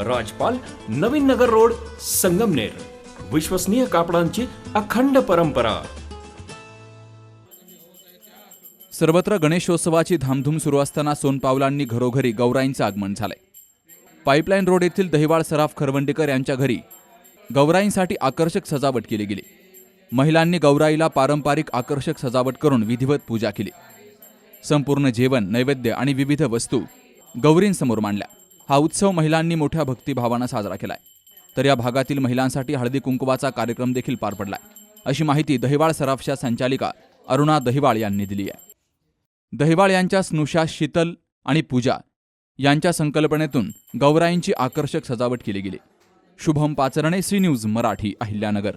राजपाल Navin Nagar road Sangamner. विश्वसनीय कापडांची अखंड परंपरा. सर्वत्र गणेशोत्सवाची धामधूम सुरू असताना सोनपावलांनी घरोघरी गौराईंचं आगमन झालंय. पाईपलाईन रोड येथील दहिवाळ सराफ खरवंडेकर यांच्या घरी गौराईंसाठी आकर्षक सजावट केली गेली. महिलांनी गौराईला पारंपरिक आकर्षक सजावट करून विधिवत पूजा केली. संपूर्ण जेवण नैवेद्य आणि विविध वस्तू गौरींसमोर मांडल्या. हा उत्सव महिलांनी मोठ्या भक्तिभावानं साजरा केलाय. तर या भागातील महिलांसाठी हळदी कुंकवाचा कार्यक्रम देखील पार पडलाय. अशी माहिती दहिवाळ सराफच्या संचालिका अरुणा दहिवाळ यांनी दिली आहे. दहिवाळ यांच्या स्नुषा शीतल आणि पूजा यांच्या संकल्पनेतून गौराईंची आकर्षक सजावट केली गेली. Shubham Pacharne C news Marathi Ahilyanagar.